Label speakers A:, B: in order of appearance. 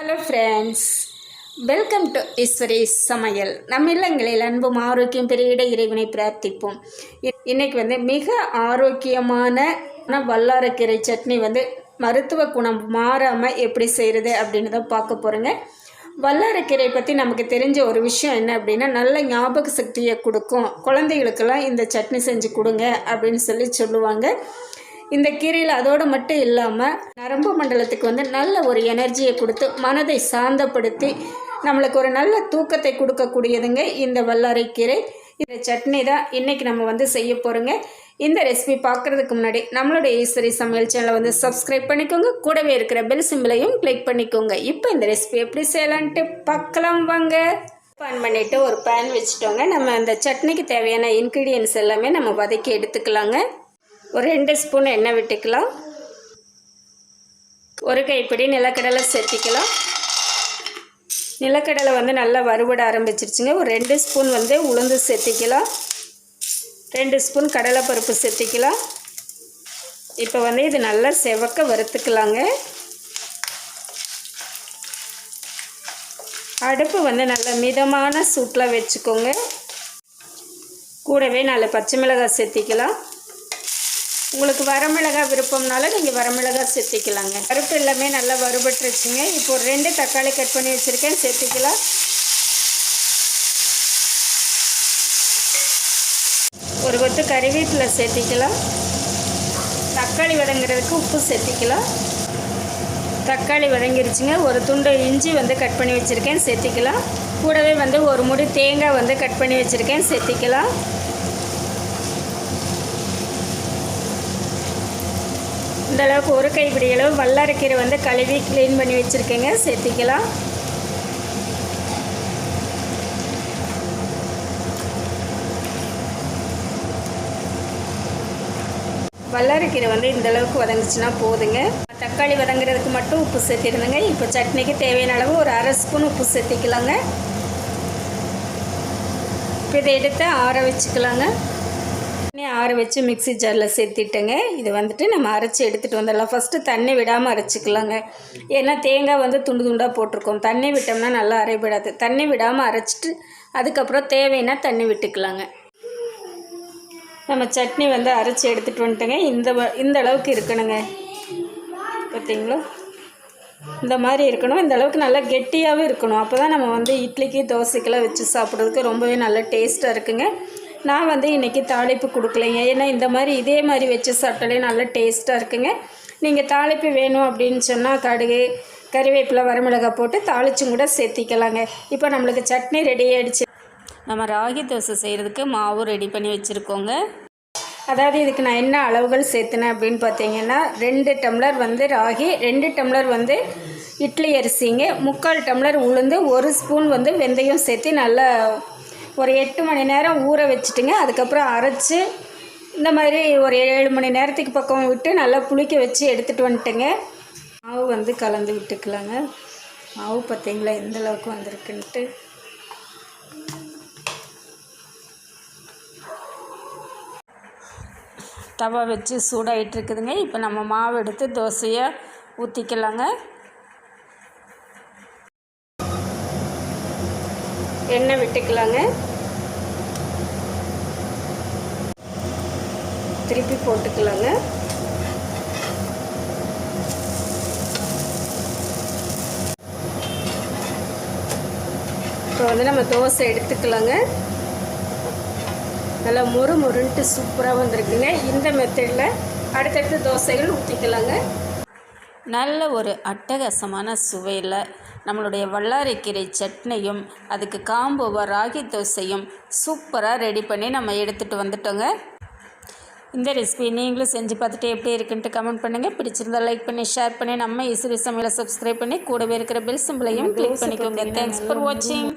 A: Hello friends welcome to Eswari சமையல் நம்ம இல்லங்களில் அன்பும் ஆரோக்கியம் பெருகிட இறைவனை பிரார்த்திப்போம். இ- வந்து மிக ஆரோக்கியமான வல்லாரக்கீரை சட்னி வந்து மருத்துவ குணம் மாறாமல் எப்படி செய்கிறது அப்படின்னு தான் பார்க்க போகிறோங்க வல்லாரக்கீரை பற்றி நமக்கு தெரிஞ்ச ஒரு விஷயம் என்ன அப்படின்னா நல்ல ஞாபக சக்தியை கொடுக்கும். குழந்தைகளுக்கெல்லாம் இந்த சட்னி செஞ்சு கொடுங்க அப்படின்னு சொல்லி சொல்லுவாங்க. இந்த கீரையில் அதோடு மட்டும் இல்லாமல் நரம்பு மண்டலத்துக்கு வந்து நல்ல ஒரு எனர்ஜியை கொடுத்து மனதை சாந்தப்படுத்தி நம்மளுக்கு ஒரு நல்ல தூக்கத்தை கொடுக்கக்கூடியதுங்க இந்த வல்லாரை கீரை. இந்த சட்னி தான் இன்றைக்கி நம்ம வந்து செய்ய போகிறோங்க இந்த ரெசிபி பார்க்குறதுக்கு முன்னாடி நம்மளுடைய ஈஸ்வரி சமையல் சேனலை வந்து சப்ஸ்கிரைப் பண்ணிக்கோங்க. கூடவே இருக்கிற பெல் சிம்பிளையும் கிளிக் பண்ணிக்கோங்க. இப்போ இந்த ரெசிபி எப்படி செய்யலான்ட்டு பார்க்கலாம் வாங்க. ஆன் பண்ணிவிட்டு ஒரு பேன் வச்சுட்டோங்க. நம்ம அந்த சட்னிக்கு தேவையான இன்க்ரீடியன்ஸ் எல்லாமே நம்ம வதக்கி எடுத்துக்கலாங்க. ஒரு ரெண்டு ஸ்பூன் எண்ணெய் விட்டுக்கலாம். ஒரு கைப்பிடி நிலக்கடலை சேர்த்திக்கலாம். நிலக்கடலை வந்து நல்லா வறுபட ஆரம்பிச்சிருச்சுங்க. ஒரு ரெண்டு ஸ்பூன் வந்து உளுந்து சேர்த்திக்கலாம். ரெண்டு ஸ்பூன் கடலைப்பருப்பு சேர்த்திக்கலாம். இப்போ வந்து இது நல்லா செவக்க வறுத்துக்கலாங்க. அடுப்பு வந்து நல்ல மிதமான சூட்டில் வச்சுக்கோங்க. கூடவே நாலு பச்சை மிளகாய் சேர்த்திக்கலாம். உங்களுக்கு வரமிளகா விருப்பம்னால நீங்கள் வரமிளகா சேர்த்திக்கலாங்க. பருப்பு எல்லாமே நல்லா வறுபட்டுருச்சுங்க. இப்போ ஒரு ரெண்டு தக்காளி கட் பண்ணி வச்சுருக்கேன். சேர்த்திக்கலாம். ஒரு கொத்து கறிவேப்பிலை சேர்த்திக்கலாம். தக்காளி வதங்குறதுக்கு உப்பு சேர்த்திக்கலாம். தக்காளி வதங்கிருச்சுங்க. ஒரு துண்டு இஞ்சி வந்து கட் பண்ணி வச்சுருக்கேன். சேர்த்திக்கலாம். கூடவே வந்து ஒரு முடி தேங்காய் வந்து கட் பண்ணி வச்சுருக்கேன். சேர்த்திக்கலாம். இந்த அளவுக்கு ஒரு கைப்பிடி அளவு வல்லாரக்கீரை வந்து கழுவி க்ளீன் பண்ணி வச்சுருக்கேங்க. சேர்த்திக்கலாம். வல்லாரக்கீரை வந்து இந்த அளவுக்கு வதங்குச்சுன்னா போதுங்க. தக்காளி வதங்குறதுக்கு மட்டும் உப்பு சேர்த்திருந்தேங்க இப்போ சட்னிக்கு தேவையான அளவு ஒரு அரை ஸ்பூன் உப்பு சேர்த்திக்கலாங்க. இப்போ இதை எடுத்து ஆற வச்சுக்கலாங்க. ஆற வச்சு மிக்ஸி ஜாரில் சேர்த்திட்டேங்க. இது வந்துட்டு நம்ம அரைச்சி எடுத்துகிட்டு வந்துடலாம். ஃபஸ்ட்டு தண்ணி விடாமல் அரைச்சிக்கலாங்க. ஏன்னா தேங்காய் வந்து துண்டு துண்டாக போட்டிருக்கோம். தண்ணி விட்டோம்னா நல்லா அரைபடாது. தண்ணி விடாமல் அரைச்சிட்டு அதுக்கப்புறம் தேவைன்னா தண்ணி விட்டுக்கலாங்க. நம்ம சட்னி வந்து அரைச்சி எடுத்துகிட்டு வந்துட்டோங்க. இந்த வ- இந்த அளவுக்கு இருக்கணுங்க. பார்த்தீங்களா இந்த மாதிரி இருக்கணும். இந்த அளவுக்கு நல்லா கெட்டியாகவும் இருக்கணும். அப்போ தான் நம்ம வந்து இட்லிக்கு தோசைக்கெல்லாம் வச்சு சாப்பிட்றதுக்கு ரொம்பவே நல்ல டேஸ்ட்டாக இருக்குங்க. நான் வந்து இன்றைக்கி தாளிப்பு கொடுக்கலைங்க. ஏன்னா இந்த மாதிரி இதே மாதிரி வச்சு சாப்பிட்டாலே நல்லா டேஸ்ட்டாக இருக்குங்க. நீங்கள் தாளிப்பு வேணும் அப்படின்னு சொன்னால் கடுகு கறிவேப்பிலை வரமிளகாய் போட்டு தாளிச்சும் கூட சேர்த்திக்கலாங்க. இப்போ நம்மளுக்கு சட்னி ரெடி ஆகிடுச்சு நம்ம ராகி தோசை செய்கிறதுக்கு மாவு ரெடி பண்ணி வச்சுருக்கோங்க. அதாவது இதுக்கு நான் என்ன அளவுகள் சேர்த்துனேன் அப்படின்னு பார்த்தீங்கன்னா ரெண்டு டம்ளர் வந்து ராகி ரெண்டு டம்ளர் வந்து இட்லி அரிசிங்க. முக்கால் டம்ளர் உளுந்து ஒரு ஸ்பூன் வந்து வெந்தயம் சேர்த்து நல்லா ஒரு எட்டு மணி நேரம் ஊற வச்சுட்டுங்க. அதுக்கப்புறம் அரைச்சி இந்த மாதிரி ஒரு ஏழு மணி நேரத்துக்கு பக்கம் விட்டு நல்லா புளிக்க வச்சு எடுத்துகிட்டு வந்துட்டேங்க. மாவு வந்து கலந்து விட்டுக்கலாங்க. மாவு பார்த்தீங்களா? எந்த அளவுக்கு வந்திருக்குன்ட்டு. தவா வச்சு சூடாகிட்டு இருக்குதுங்க. இப்போ நம்ம மாவு எடுத்து தோசையை ஊற்றிக்கலாங்க எண்ணெய் விட்டுக்கலாங்க. திருப்பி போட்டுக்கலாங்க. இப்போ வந்து நம்ம தோசை எடுத்துக்கலாங்க. நல்லா மொறு மொறுன்ட்டு சூப்பராக வந்திருக்குங்க. இந்த மெத்தடில் அடுத்தடுத்து தோசைகள் ஊற்றிக்கலாங்க நல்ல ஒரு அட்டகாசமான சுவையில் நம்மளுடைய வல்லாரைக்கீரை சட்னியும் அதுக்கு காம்போவா ராகி தோசையும் சூப்பராக ரெடி பண்ணி நம்ம எடுத்துகிட்டு வந்துட்டோங்க. இந்த ரெசிபி நீங்களும் செஞ்சு பார்த்துட்டு எப்படி இருக்குன்ட்டு கமெண்ட் பண்ணுங்கள் பிடிச்சிருந்தா லைக் பண்ணி ஷேர் பண்ணி நம்ம இசுரி சமையலை சப்ஸ்கிரைப் பண்ணி கூடவே இருக்கிற பெல் சிம்பிளையும் கிளிக் பண்ணிக்கோங்க. தேங்க்ஸ் ஃபார் வாட்சிங்